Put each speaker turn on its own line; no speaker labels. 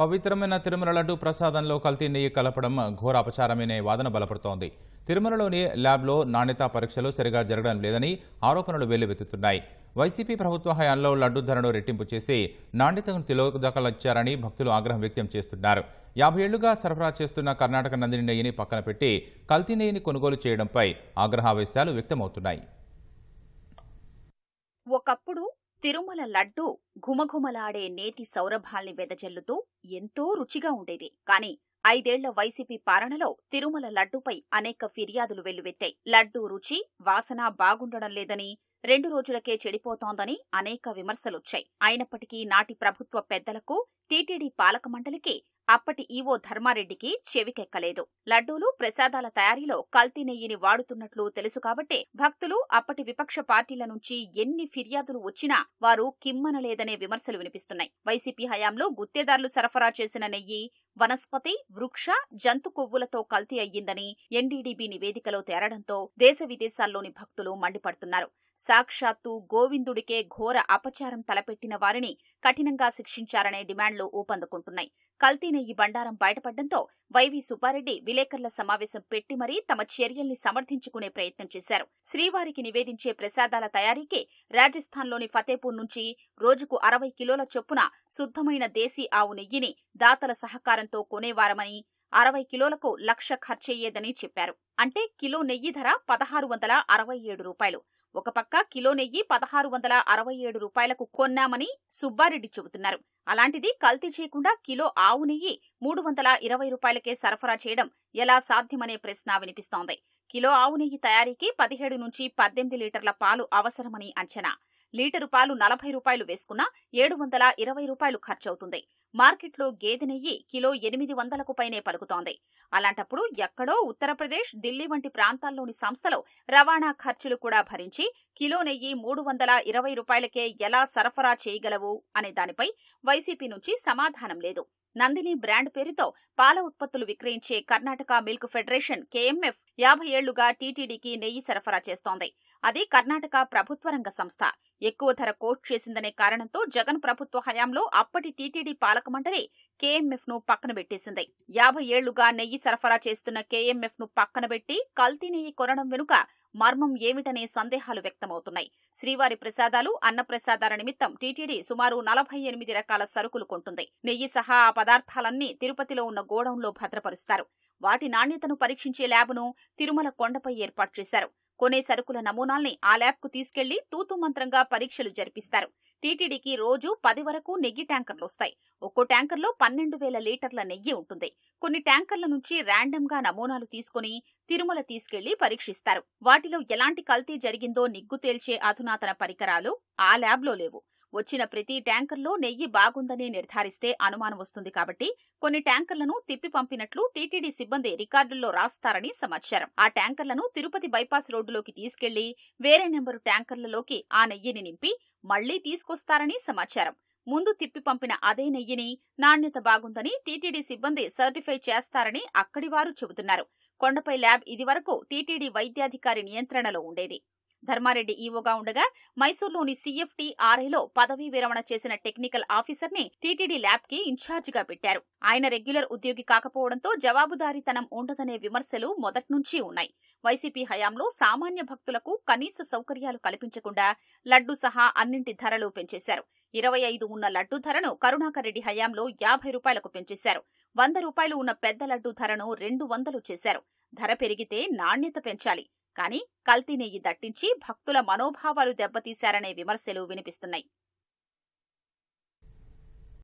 పవిత్రమైన తిరుమల లడ్డు ప్రసాదంలో కల్తీ నెయ్యి కలపడం ఘోర అపచారమనే వాదన బలపడుతోంది. తిరుమలలోని ల్యాబ్లో నాణ్యతా పరీక్షలు సరిగా జరగడం లేదని ఆరోపణలు వెల్లువెత్తుతున్నాయి. వైసీపీ ప్రభుత్వ హయాంలో లడ్డు ధరను రెట్టింపు చేసి నాణ్యతను తిలోదకలిచ్చారని భక్తులు ఆగ్రహం వ్యక్తం చేస్తున్నారు. యాభై ఏళ్ళుగా సరఫరా చేస్తున్న కర్ణాటక నందిని నెయ్యిని పక్కన పెట్టి కల్తీ నెయ్యిని కొనుగోలు చేయడంపై ఆగ్రహావేశాలు వ్యక్తమవుతున్నాయి.
ఒకప్పుడు తిరుమల లడ్డు ఘుమఘుమలాడే నేతి సౌరభాల్ని వెదజల్లుతూ ఎంతో రుచిగా ఉండేది. కాని ఐదేళ్ళ వైసీపీ పాలనలో తిరుమల లడ్డుపై అనేక ఫిర్యాదులు వెల్లువెత్తాయి. లడ్డూ రుచి వాసన బాగుండడం లేదని రెండు రోజులకే చెడిపోతోందని అనేక విమర్శలొచ్చాయి. అయినప్పటికీ నాటి ప్రభుత్వ పెద్దలకు టీటీడీ పాలక మండలికి అప్పటి ఈవో ధర్మారెడ్డికి చెవికెక్కలేదు. లడ్డూలు ప్రసాదాల తయారీలో కల్తీ నెయ్యిని వాడుతున్నట్లు తెలుసు కాబట్టి భక్తులు అప్పటి విపక్ష పార్టీల నుంచి ఎన్ని ఫిర్యాదులు వచ్చినా వారు కిమ్మనలేదనే విమర్శలు వినిపిస్తున్నాయి. వైసీపీ హయాంలో గుత్తేదారులు సరఫరా చేసిన నెయ్యి వనస్పతి వృక్ష జంతు కొవ్వులతో కల్తీ అయ్యిందని ఎన్డీడీబీ నివేదికలో తేరడంతో దేశ విదేశాల్లోని భక్తులు మండిపడుతున్నారు. సాక్షాత్తు గోవిందుడికే ఘోర అపచారం తలపెట్టిన వారిని కఠినంగా శిక్షించారనే డిమాండ్లు ఊపందుకుంటున్నాయి. కల్తీ నెయ్యి బండారం బయటపడడంతో వైవి సుబ్బారెడ్డి విలేకరుల సమావేశం పెట్టి మరీ తమ చర్యల్ని సమర్థించుకునే ప్రయత్నం చేశారు. శ్రీవారికి నివేదించే ప్రసాదాల తయారీకి రాజస్థాన్లోని ఫతేపూర్ నుంచి రోజుకు అరవై కిలోల చొప్పున శుద్ధమైన దేశీ ఆవు నెయ్యిని దాతల సహకారంతో కొనేవారమని అరవై కిలోలకు లక్ష ఖర్చయ్యేదని చెప్పారు. అంటే కిలో నెయ్యి ధర పదహారు వందల అరవై ఏడు రూపాయలు. ఒక పక్క కిలో నెయ్యి పదహారు వందల అరవై ఏడు రూపాయలకు కొన్నామని సుబ్బారెడ్డి చెబుతున్నారు. అలాంటిది కల్తీ చేయకుండా కిలో ఆవు నెయ్యి మూడు వందల ఇరవై రూపాయలకే సరఫరా చేయడం ఎలా సాధ్యమనే ప్రశ్న వినిపిస్తోంది. కిలో ఆవు నెయ్యి తయారీకి పదిహేడు నుంచి పద్దెనిమిది లీటర్ల పాలు అవసరమని అంచనా. లీటరు పాలు నలభై రూపాయలు వేసుకున్నా ఏడు వందల ఇరవై రూపాయలు ఖర్చవుతుంది. మార్కెట్లో గేదె నెయ్యి కిలో ఎనిమిది వందలకు పైనే పలుకుతోంది. అలాంటప్పుడు ఎక్కడో ఉత్తరప్రదేశ్ ఢిల్లీ వంటి ప్రాంతాల్లోని సంస్థలు రవాణా ఖర్చులు కూడా భరించి కిలో నెయ్యి మూడు వందల ఇరవై రూపాయలకే ఎలా సరఫరా చేయగలవు అనే దానిపై వైసీపీ నుంచి సమాధానం లేదు. నందిని బ్రాండ్ పేరుతో పాల ఉత్పత్తులు విక్రయించే కర్ణాటక మిల్క్ ఫెడరేషన్ కేఎంఎఫ్ యాభై ఏళ్ళుగా టీటీడీకి నెయ్యి సరఫరా చేస్తోంది. అది కర్ణాటక ప్రభుత్వ రంగ సంస్థ. ఎక్కువ ధర కోట్ చేసిందనే కారణంతో జగన్ ప్రభుత్వ హయాంలో అప్పటి టీటీడీ పాలక మండలి కేఎంఎఫ్ను పక్కన పెట్టేసింది. యాభై ఏళ్ళుగా నెయ్యి సరఫరా చేస్తున్న కేఎంఎఫ్ను పక్కన పెట్టి కల్తీ నెయ్యి కొనడం వెనుక మర్మం ఏమిటనే సందేహాలు వ్యక్తమవుతున్నాయి. శ్రీవారి ప్రసాదాలు అన్నప్రసాదాల నిమిత్తం టీటీడీ సుమారు నలభై ఎనిమిది రకాల సరుకులు కొంటుంది. నెయ్యి సహా ఆ పదార్థాలన్నీ తిరుపతిలో ఉన్న గోడౌన్లో భద్రపరుస్తారు. వాటి నాణ్యతను పరీక్షించే ల్యాబ్ను తిరుమల కొండపై ఏర్పాటు చేశారు. కొనే సరుకుల నమూనాల్ని ఆ ల్యాబ్కు తీసుకెళ్ళి తూతు మంత్రంగా పరీక్షలు జరిపిస్తారు. టీటీడీకి రోజు పది వరకు నెయ్యి ట్యాంకర్లు వస్తాయి ఒక్కో ట్యాంకర్లో పన్నెండు వేల లీటర్ల నెయ్యి ఉంటుంది. కొన్ని ట్యాంకర్ల నుంచి గా నమూనాలు తీసుకుని తిరుమల తీసుకెళ్ళి పరీక్షిస్తారు. వాటిలో ఎలాంటి కల్తీ జరిగిందో నిగ్గు తేల్చే అధునాతన పరికరాలు ఆ ల్యాబ్లో లేవు. వచ్చిన ప్రతి ట్యాంకర్లో నెయ్యి బాగుందని నిర్ధారిస్తే అనుమానం వస్తుంది కాబట్టి కొన్ని ట్యాంకర్లను తిప్పి పంపినట్లు టీటీడీ సిబ్బంది రికార్డుల్లో రాస్తారని సమాచారం. ఆ ట్యాంకర్లను తిరుపతి బైపాస్ రోడ్డులోకి తీసుకెళ్ళి వేరే నెంబరు ట్యాంకర్లలోకి ఆ నెయ్యిని నింపి మళ్ళీ తీసుకొస్తారని సమాచారం. ముందు తిప్పి పంపిన అదే నెయ్యిని నాణ్యత బాగుందని టీటీడీ సిబ్బంది సర్టిఫై చేస్తారని అక్కడి వారు చెబుతున్నారు. కొండపై ల్యాబ్ ఇదివరకు టీటీడీ వైద్యాధికారి నియంత్రణలో ఉండేది. ధర్మారెడ్డి ఈవోగా ఉండగా మైసూర్లోని సీఎఫ్టీ ఆర్ఐలో పదవీ విరమణ చేసిన టెక్నికల్ ఆఫీసర్ని టీటీడీ ల్యాబ్కి ఇన్ఛార్జిగా పెట్టారు. ఆయన రెగ్యులర్ ఉద్యోగి కాకపోవడంతో జవాబుదారీతనం ఉండదనే విమర్శలు మొదట్నుంచి ఉన్నాయి. వైసీపీ హయాంలో సామాన్య భక్తులకు కనీస సౌకర్యాలు కల్పించకుండా లడ్డు సహా అన్నింటి ధరలు పెంచేశారు. ఇరవై ఐదు ఉన్న లడ్డు ధరను కరుణాకర్ రెడ్డి హయాంలో యాభై రూపాయలకు పెంచేశారు. వంద రూపాయలు ఉన్న పెద్ద లడ్డు ధరను రెండు వందలు చేశారు. ధర పెరిగితే నాణ్యత పెంచాలి. కానీ కల్తీ నెయ్యి దట్టించి భక్తుల మనోభావాలు దెబ్బతీశారనే విమర్శలు వినిపిస్తున్నాయి.